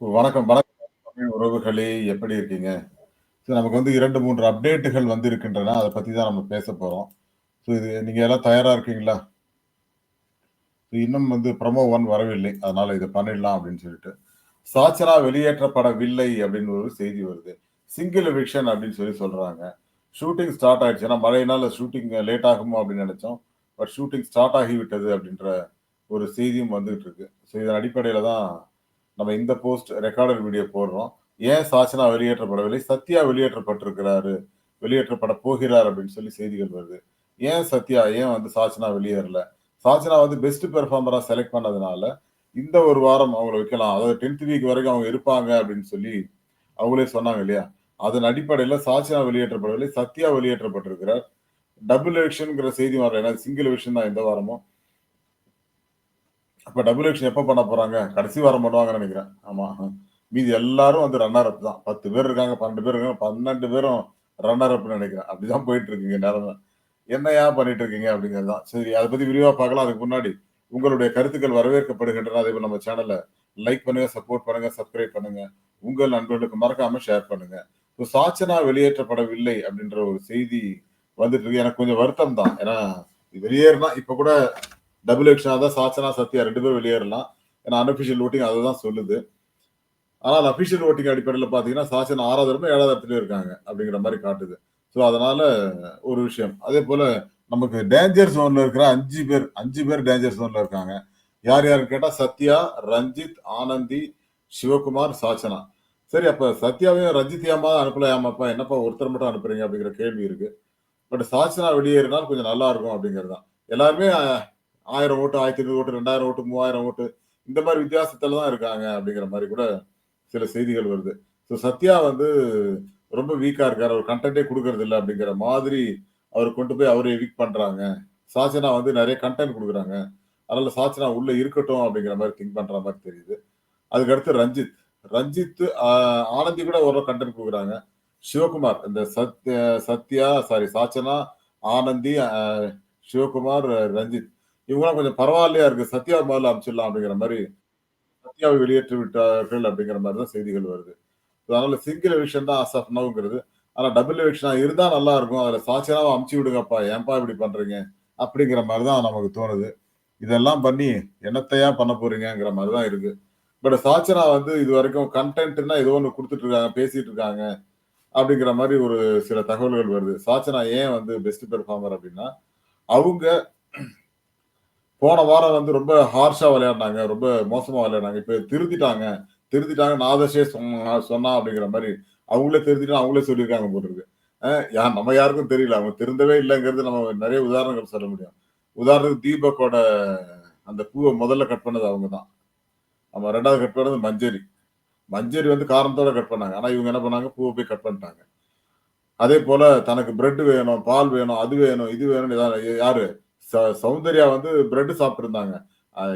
வணக்கம், வணக்கம் தமிழ் உறவுகளே! எப்படி இருக்கீங்க? ஸோ நமக்கு வந்து 2, 3 அப்டேட்டுகள் வந்து இருக்கின்றன. அத பத்தி தான் நம்ம பேச போறோம். ஸோ இது நீங்க எல்லாம் தயாரா இருக்கீங்களா? இன்னும் வந்து ப்ரமோ ஒன் வரவில்லை. அதனால இதை பண்ணிடலாம் அப்படின்னு சொல்லிட்டு. சாச்சனா வெளியேற்றப்படவில்லை அப்படின்னு ஒரு செய்தி வருது. சிங்கிள் எவிக்ஷன் அப்படின்னு சொல்லி சொல்றாங்க. ஷூட்டிங் ஸ்டார்ட் ஆயிடுச்சு. ஏன்னா மழையினால ஷூட்டிங் லேட் ஆகுமோ அப்படின்னு நினச்சோம் பட் ஷூட்டிங் ஸ்டார்ட் ஆகிவிட்டது அப்படின்ற ஒரு செய்தியும் வந்துகிட்டு இருக்கு. ஸோ இதன் அடிப்படையில் தான் நம்ம இந்த போஸ்ட் ரெக்கார்டட் வீடியோ போடுறோம். ஏன் சாச்சனா வெளியேற்றப்படவில்லை? சத்யா வெளியேற்றப்பட்டிருக்கிறாரு. வெளியேற்றப்பட போகிறார் அப்படின்னு சொல்லி செய்திகள் வருது. ஏன் சத்யா? ஏன் வந்து சாச்சனா வெளியேறல? சாச்சனா வந்து பெஸ்ட் பெர்ஃபார்மராக செலக்ட் பண்ணதுனால, இந்த ஒரு வாரம் அவங்கள வைக்கலாம். அதாவது 10த் வீக் வரைக்கும் அவங்க இருப்பாங்க அப்படின்னு சொல்லி அவங்களே சொன்னாங்க இல்லையா? அதன் அடிப்படையில் சாச்சனா வெளியேற்றப்படவில்லை. சத்யா வெளியேற்றப்பட்டிருக்கிறார். டபுள் எலெக்ஷனுங்கிற செய்தி வரல. ஏன்னா சிங்கிள் எவிக்ஷன் தான் இந்த வாரமும். அப்ப டபுள் எவிக்ஷன் எப்ப பண்ண போறாங்க? கடைசி வாரம் பண்ணுவாங்கன்னு நினைக்கிறேன் ஆமா. மீதி எல்லாரும் வந்து ரன்னர் அப் தான். 10 பேர் இருக்காங்க, 12 பேர் இருக்காங்க. 12 பேரும் ரன்னர் அப்ன்னு நினைக்கிறேன் அப்படிதான் போயிட்டு இருக்கீங்க நெலம. என்னையா பண்ணிட்டு இருக்கீங்க? அப்படிங்கிறது தான். சரி அதை பத்தி விரிவா பார்க்கலாம். அதுக்கு முன்னாடி உங்களுடைய கருத்துக்கள் வரவேற்கப்படுகின்றன. அதேபோல நம்ம சேனலை லைக் பண்ணுங்க, சப்போர்ட் பண்ணுங்க, சப்ஸ்கிரைப் பண்ணுங்க. உங்கள் நண்பர்களுக்கு மறக்காம ஷேர் பண்ணுங்க. இப்போ சாச்சனா வெளியேற்றப்படவில்லை அப்படின்ற ஒரு செய்தி வந்துட்டு இருக்கு. எனக்கு கொஞ்சம் வருத்தம் தான். ஏன்னா வெளியேறினா இப்ப கூட டபுள் எலெக்ஷனாக தான் சாச்சனா, சத்யா ரெண்டு பேரும் வெளியேறலாம். ஏன்னா அன்அஃபிஷியல் ஓட்டிங் அதை தான் சொல்லுது. ஆனால் அஃபிஷியல் ஓட்டிங் அடிப்படையில் பார்த்தீங்கன்னா, சாச்சனா 6வது இடமும் ஏழாவது இடத்துலயும் இருக்காங்க. அப்படிங்கிற மாதிரி காட்டுது. ஸோ அதனால ஒரு விஷயம். அதே போல நமக்கு டேஞ்சர் ஜோன்ல இருக்கிற அஞ்சு பேர் அஞ்சு பேர் டேஞ்சர் ஜோன்ல இருக்காங்க. யார் யாருன்னு கேட்டால் சத்யா, ரஞ்சித், ஆனந்தி, சிவகுமார், சாச்சனா. சரி அப்போ சத்யாவையும் ரஞ்சித்தையாமா அனுப்பலையாமாப்பா? என்னப்பா ஒருத்தர் மட்டும் அனுப்புறீங்க? அப்படிங்கிற கேள்வி இருக்கு. பட் சாச்சனா வெளியேறினால் கொஞ்சம் நல்லா இருக்கும் அப்படிங்கிறது தான். எல்லாருமே ஆயிரம் ஓட்டு, 1500 ஓட்டு, 2000 ஓட்டு, 3000 ஓட்டு இந்த மாதிரி வித்தியாசத்துல தான் இருக்காங்க அப்படிங்கிற மாதிரி கூட சில செய்திகள் வருது. ஸோ சத்யா வந்து ரொம்ப வீக்கா இருக்காரு. அவர் கன்டென்ட்டே கொடுக்கறது இல்லை அப்படிங்கிற மாதிரி அவர் கொண்டு போய் அவரே எவிக்ட் பண்றாங்க. சாச்சனா வந்து நிறைய கன்டென்ட் கொடுக்குறாங்க அதனால சாச்சனா உள்ள இருக்கட்டும் அப்படிங்கிற மாதிரி திங்க் பண்ற மாதிரி தெரியுது. அதுக்கு அடுத்து ரஞ்சித். ரஞ்சித் ஆனந்தி கூட ஒரு கன்டென்ட் கொடுக்குறாங்க சிவகுமார் இந்த சத்யா சத்யா சாரி சாச்சனா, ஆனந்தி, சிவகுமார், ரஞ்சித் இவங்களாம் கொஞ்சம் பரவாயில்லையா இருக்கு. சத்யா முதல்ல அமைச்சிடலாம் அப்படிங்கிற மாதிரி சத்யாவை வெளியேற்றி விட்டார்கள் அப்படிங்கிற மாதிரி தான் செய்திகள் வருது. அதனால சிங்கிள் எவிக்ஷன் தான் ஆஸ் ஆஃப் ஆனா டபுள் எவிக்ஷனா இருந்தா நல்லா இருக்கும். அதுல சாச்சனாவ அமுச்சு விடுங்கப்பா. ஏன்பா இப்படி பண்றீங்க? அப்படிங்கிற மாதிரி தான் நமக்கு தோணுது. இதெல்லாம் பண்ணி என்னத்தையா பண்ண போறீங்கிற மாதிரி தான் இருக்கு. பட் சாச்சனா வந்து இதுவரைக்கும் கண்டென்ட்னா ஏதோ ஒன்று கொடுத்துட்டு இருக்காங்க, பேசிட்டு இருக்காங்க. அப்படிங்கிற மாதிரி ஒரு சில தகவல்கள் வருது. சாச்சனா ஏன் வந்து பெஸ்ட் பெர்ஃபார்மர் அப்படின்னா, அவங்க போன வாரம் வந்து ரொம்ப ஹார்ஷா விளையாடினாங்க ரொம்ப மோசமா விளையாடினாங்க இப்ப திருத்திட்டாங்க. திருத்திட்டாங்க. நாதசே சொன்னா சொன்னா அப்படிங்கிற மாதிரி அவங்களே திருத்திட்டு அவங்களே சொல்லியிருக்காங்க போட்டுருக்கு யார் நம்ம யாருக்கும் தெரியல. அவங்க திருந்தவே இல்லைங்கிறது நம்ம நிறைய உதாரணங்கள் சொல்ல முடியும். உதாரணத்துக்கு தீபக்கோட அந்த பூவை முதல்ல கட் பண்ணது அவங்க தான். நம்ம ரெண்டாவது கட் பண்ணது மஞ்சரி. மஞ்சரி வந்து காரணத்தோட கட் பண்ணாங்க. ஆனா இவங்க என்ன பண்ணாங்க? பூவை போய் கட் பண்ணிட்டாங்க. அதே போல தனக்கு பிரெட் வேணும், பால் வேணும், அது வேணும், இது வேணும்னு யாரு? ச சௌந்தர்யா வந்து பிரெட் சாப்பிட்டுருந்தாங்க.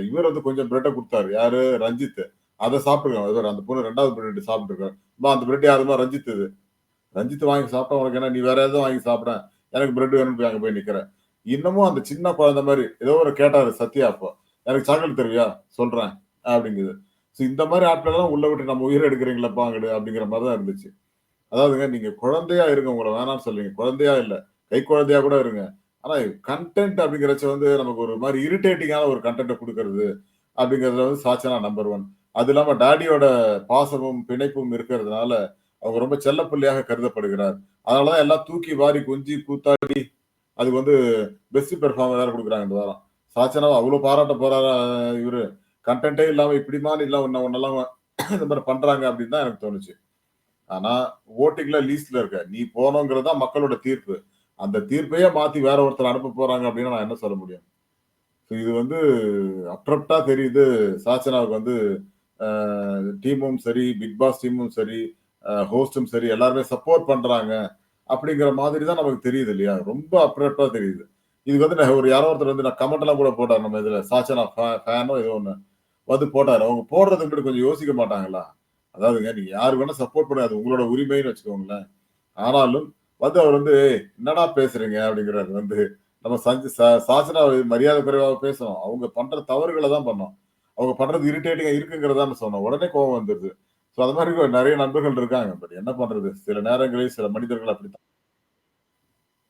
இவர் வந்து கொஞ்சம் பிரெட்டை கொடுத்தாரு யாரு? ரஞ்சித். அதை சாப்பிட்டுருக்காங்க. இவரு அந்த பொண்ணு ரெண்டாவது பிரெட் சாப்பிட்டுருக்காங்க. அந்த பிரெட் யாருமா ரஞ்சித் இது. ரஞ்சித் வாங்கி சாப்பிட்டா உனக்கு என்ன? நீ வேற ஏதாவது வாங்கி சாப்பிட எனக்கு பிரெட் வேணும்னு போய் போய் நிற்கிறேன் இன்னமும் அந்த சின்ன குழந்தை மாதிரி ஏதோ ஒரு கேட்டாரு சத்யா அப்போ. எனக்கு சாக்லேட் தெரியா சொல்றேன். அப்படிங்குது. ஸோ இந்த மாரி ஆட்களெல்லாம் உள்ள விட்டு நம்ம உயிர் எடுக்கிறீங்களப்பா அங்கிடு அப்படிங்கிற மாதிரி தான் இருந்துச்சு. அதாவதுங்க நீங்க குழந்தையா இருங்க. உங்களை வேணாம்னு சொல்லீங்க. குழந்தையா இல்லை கை குழந்தையா கூட இருங்க. ஆனா கன்டென்ட் அப்படிங்கிறச்ச வந்து நமக்கு ஒரு மாதிரி இரிட்டேட்டிங்கான ஒரு கண்டென்ட்டை கொடுக்கறது அப்படிங்கிறதுல வந்து சாச்சனா நம்பர் ஒன் அது இல்லாம டாடியோட பாசமும், பிணைப்பும் இருக்கிறதுனால அவங்க ரொம்ப செல்லப்பிள்ளையாக கருதப்படுகிறார். அதனாலதான் எல்லாம் தூக்கி வாரி கொஞ்சி கூத்தாடி அதுக்கு வந்து பெஸ்ட் பெர்ஃபார்மர் வேற கொடுக்குறாங்க இந்த வாரம். சாச்சனாவை அவ்ளோ பாராட்ட போறாரா இவரு? கன்டென்ட்டே இல்லாம இப்படிமான்னு இல்லாம ஒன்ன ஒன்னெல்லாம் இந்த மாதிரி பண்றாங்க அப்படின்னு தான் எனக்கு தோணுச்சு. ஆனா ஓட்டிங்ல லீஸ்ட்ல இருக்க. நீ போணுங்கிறது தான் மக்களோட தீர்ப்பு. அந்த தீர்ப்பையே மாத்தி வேற ஒருத்தர் அனுப்ப போறாங்க அப்படின்னா நான் என்ன சொல்ல முடியும்? ஸோ இது வந்து அப்ரப்ட்டா தெரியுது. சாச்சனாவுக்கு வந்து டீமும் சரி, பிக் பாஸ் டீமும் சரி, ஹோஸ்டும் சரி எல்லாருமே சப்போர்ட் பண்றாங்க. அப்படிங்கிற மாதிரி தான் நமக்கு தெரியுது இல்லையா? ரொம்ப அப்ரப்ட்டா தெரியுது. இதுக்கு வந்து நான் ஒரு யாரோ ஒருத்தர் வந்து நான் கமெண்ட் எல்லாம் கூட போட்டாரு நம்ம இதுல. சாச்சனா ஃபே ஃபேனோ ஏதோ ஒன்று வந்து போட்டார் அவங்க போடுறதுக்கு முன்னாடி கொஞ்சம் யோசிக்க மாட்டாங்களா? அதாவதுங்க நீங்க யாரு வேணா சப்போர்ட் பண்ணாது உங்களோட உரிமைன்னு வச்சுக்கோங்களேன். ஆனாலும் வந்து அவர் வந்து என்னடா பேசுறீங்க?" அப்படிங்கிறாரு வந்து. நம்ம சஞ்சு சாசனா மரியாதை குறைவாக பேசணும். அவங்க பண்ற தவறுகளை தான் பண்ணோம். அவங்க பண்றது இரிட்டேட்டிங்கா இருக்குங்கிறதான்னு சொன்னோம். உடனே கோபம் வந்துருது. ஸோ அது மாதிரி நிறைய நண்பர்கள் இருக்காங்க. பட் என்ன பண்றது? சில நேரங்களில் சில மனிதர்கள் அப்படித்தான்.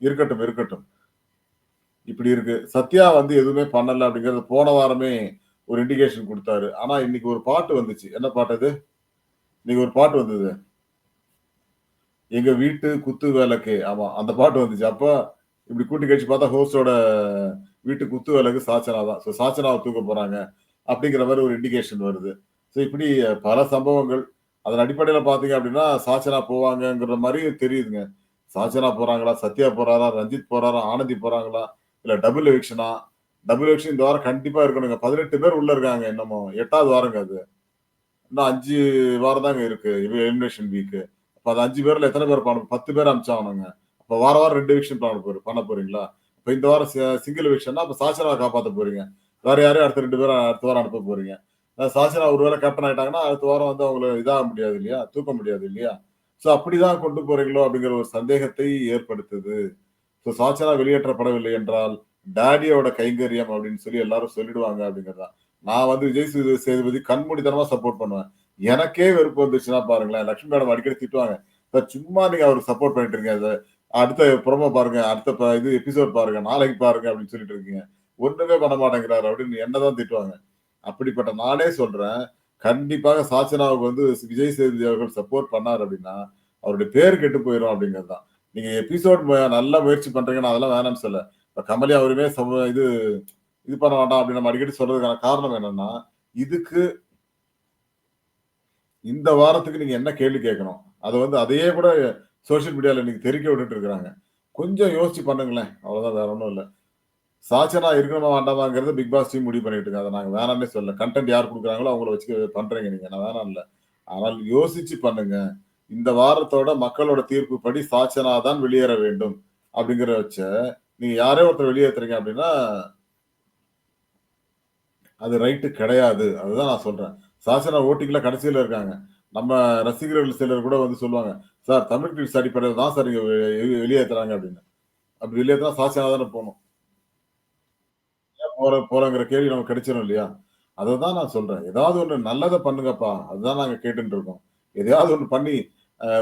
இருக்கட்டும், இருக்கட்டும். இப்படி இருக்கு. சத்யா வந்து எதுவுமே பண்ணல அப்படிங்கிறது போன வாரமே ஒரு இண்டிகேஷன் கொடுத்தாரு ஆனா இன்னைக்கு ஒரு பாட்டு வந்துச்சு. என்ன பாட்டு அது? இன்னைக்கு ஒரு பாட்டு வந்தது. எங்க வீட்டு குத்து வேலைக்கு ஆமா. அந்த பாட்டு வந்துச்சு. அப்ப இப்படி கூட்டி கழிச்சு பார்த்தா ஹோஸ்டோட வீட்டு குத்து வேலைக்கு சாச்சனா தான். ஸோ சாச்சனாவை தூக்க போறாங்க. அப்படிங்கிற மாதிரி ஒரு இண்டிகேஷன் வருது. ஸோ இப்படி பல சம்பவங்கள். அதன் அடிப்படையில பார்த்தீங்க அப்படின்னா, சாச்சனா போவாங்கங்கிற மாதிரி தெரியுதுங்க. சாச்சனா போறாங்களா? சத்யா போறாரா? ரஞ்சித் போறாரா? ஆனந்தி போறாங்களா? இல்ல டபுள் எவிக்ஷனா? டபுள் எவிக்ஷன் இந்த வாரம் கண்டிப்பா இருக்கணுங்க. 18 பேர் உள்ள இருக்காங்க இன்னமும். எட்டாவது வாரங்க அது. இன்னும் அஞ்சு வாரம் தாங்க இருக்கு. எலிமினேஷன் வீக்கு அப்ப அது அஞ்சு பேர்ல எத்தனை பேர் பண்ணணும்? 10 பேர் அனுப்பிச்சாகணுங்க. அப்ப வார வாரம் ரெண்டு எவிக்ஷன் பண்ண போறீங்க பண்ண போறீங்களா? இப்ப இந்த வாரம் சிங்கிள் எவிக்ஷன்னா அப்ப சாசனாவை காப்பாற்ற போறீங்க. வேற யாரையும் அடுத்த ரெண்டு பேரும் அடுத்த வாரம் அனுப்ப போறீங்க. சாசனா ஒரு வேளை கேப்டன் ஆயிட்டாங்கன்னா, அடுத்த வாரம் வந்து அவங்கள இதாக முடியாது இல்லையா? தூக்க முடியாது இல்லையா? ஸோ அப்படிதான் கொண்டு போறீங்களோ அப்படிங்கிற ஒரு சந்தேகத்தை ஏற்படுத்துது. ஸோ சாச்சனா வெளியேற்றப்படவில்லை என்றால், டாடியோட கைங்கரியம் அப்படின்னு சொல்லி எல்லாரும் சொல்லிடுவாங்க அப்படிங்கிறது தான். நான் வந்து விஜய் சேதுபதி கண்மூடித்தனமா சப்போர்ட் பண்ணுவேன். எனக்கே வெறுப்பு வந்துச்சுன்னா பாருங்களேன், லட்சுமி மேடம் அடிக்கடி திட்டுவாங்க. இப்போ சும்மா நீங்க அவருக்கு சப்போர்ட் பண்ணிட்டு இருக்கீங்க. அடுத்த புறமா பாருங்க, அடுத்த ப இது எபிசோட் பாருங்க, நாளைக்கு பாருங்க அப்படின்னு சொல்லிட்டு இருக்கீங்க. ஒண்ணுமே பண்ண மாட்டேங்கிறாரு அப்படின்னு என்னதான் திட்டுவாங்க. அப்படிப்பட்ட நானே சொல்றேன். கண்டிப்பாக சாச்சனாவுக்கு வந்து விஜய் சேதுபதி அவர்கள் சப்போர்ட் பண்ணாரு அப்படின்னா, அவருடைய பேர் கெட்டு போயிடும் அப்படிங்கிறது தான். நீங்க எபிசோட் நல்லா முயற்சி பண்றீங்கன்னா அதெல்லாம் வேணாம்னு சொல்ல இப்ப கமலி அவருமே சம இது இது பண்ண வேண்டாம் அப்படின்னு நம்ம அடிக்கடி சொல்றதுக்கான காரணம் என்னன்னா, இதுக்கு இந்த வாரத்துக்கு நீங்க என்ன கேள்வி கேட்கணும்? அதை வந்து அதையே கூட சோசியல் மீடியாவில் இன்னைக்கு தெரிவிக்க விட்டுட்டு இருக்கிறாங்க கொஞ்சம் யோசிச்சு பண்ணுங்களேன். அவ்வளோதான் வேற ஒன்றும் இல்லை சாட்சனா இருக்கணுமா வேண்டாமாங்கிறது பிக் பாஸ் டீம் முடிவு பண்ணிட்டு இருக்காங்க. நாங்கள் நாங்க வேணாம்னே சொல்லல. கன்டென்ட் யார் கொடுக்குறாங்களோ அவங்கள வச்சு பண்ணுறீங்க நீங்கள் நான் வேணாம் இல்லை ஆனால் யோசிச்சு பண்ணுங்க. இந்த வாரத்தோட மக்களோட தீர்ப்பு படி சாட்சனா தான் வெளியேற வேண்டும். அப்படிங்கிற வச்ச நீங்க யாரே ஒருத்தர் வெளியேற்றுறீங்க அப்படின்னா அது ரைட்டு கிடையாது. அதுதான் நான் சொல்றேன். சாசன ஓட்டிங்ல கடைசியில இருக்காங்க. நம்ம ரசிகர்கள் சிலர் கூட வந்து சொல்லுவாங்க. சார் தமிழ் கிரிட்ஸ் அடிப்படையில் தான் சார் இங்க வெளியேற்றுறாங்க வெளியேத்துறாங்க அப்படின்னு. அப்படி வெளியேத்துனா சாச்சனா தானே போகணும் ஏன் போற போறங்கிற கேள்வி நமக்கு கிடைச்சிடும் இல்லையா? அதை தான் நான் சொல்றேன். ஏதாவது ஒண்ணு நல்லத பண்ணுங்கப்பா. அதுதான் நாங்க கேட்டுட்டு இருக்கோம். எதையாவது ஒண்ணு பண்ணி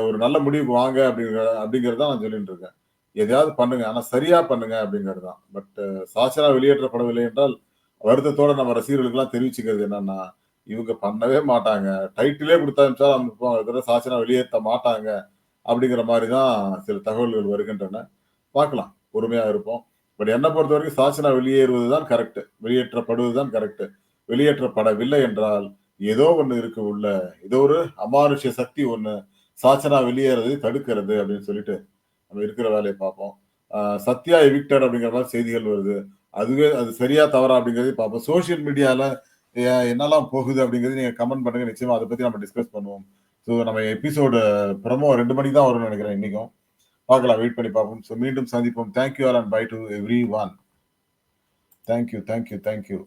ஒரு நல்ல முடிவுக்கு வாங்க அப்படிங்கிற அப்படிங்கிறது தான் நான் சொல்லிட்டு இருக்கேன். எதையாவது பண்ணுங்க. ஆனா சரியா பண்ணுங்க அப்படிங்கிறது தான். பட் சாச்சனா வெளியேற்றப்படவில்லை என்றால், வருத்தத்தோட நம்ம ரசிகர்களுக்கெல்லாம் தெரிவிச்சுக்கிறது என்னன்னா, இவங்க பண்ணவே மாட்டாங்க. டைட்டிலே கொடுத்தா அனுப்பிச்சா அனுப்புவாங்க. தவிர வெளியேற்ற மாட்டாங்க. அப்படிங்கிற மாதிரி தான் சில தகவல்கள் வருகின்றன. பார்க்கலாம். பொறுமையாக இருப்போம். பட் பொறுத்த வரைக்கும் சாச்சனா வெளியேறுவது தான் கரெக்டு வெளியேற்றப்படுவது தான் கரெக்டு வெளியேற்றப்படவில்லை என்றால், ஏதோ ஒன்று இருக்கு உள்ள. ஏதோ ஒரு அமானுஷ்ய சக்தி ஒன்று சாச்சனா வெளியேறதை தடுக்கிறது அப்படின்னு சொல்லிட்டு, நம்ம இருக்கிற வேலையை பார்ப்போம். சத்யா எவிக்டட் அப்படிங்கிற மாதிரி செய்திகள் வருது. அதுவே அது சரியா தவறா அப்படிங்கிறதையும் பார்ப்போம். சோசியல் மீடியாவில் என்னெல்லாம் போகுது அப்படிங்கிறது நீங்க கமெண்ட் பண்ணுங்க. நிச்சயமா அதை பத்தி நம்ம டிஸ்கஸ் பண்ணுவோம். ஸோ நம்ம எபிசோடு பிரமோ ரெண்டு மணிக்கு தான் வரும்னு நினைக்கிறேன் இன்னைக்கும். பார்க்கலாம். வெயிட் பண்ணி பார்ப்போம். ஸோ மீண்டும் சந்திப்போம். Thank you all and bye to everyone. Thank you, thank you, thank you.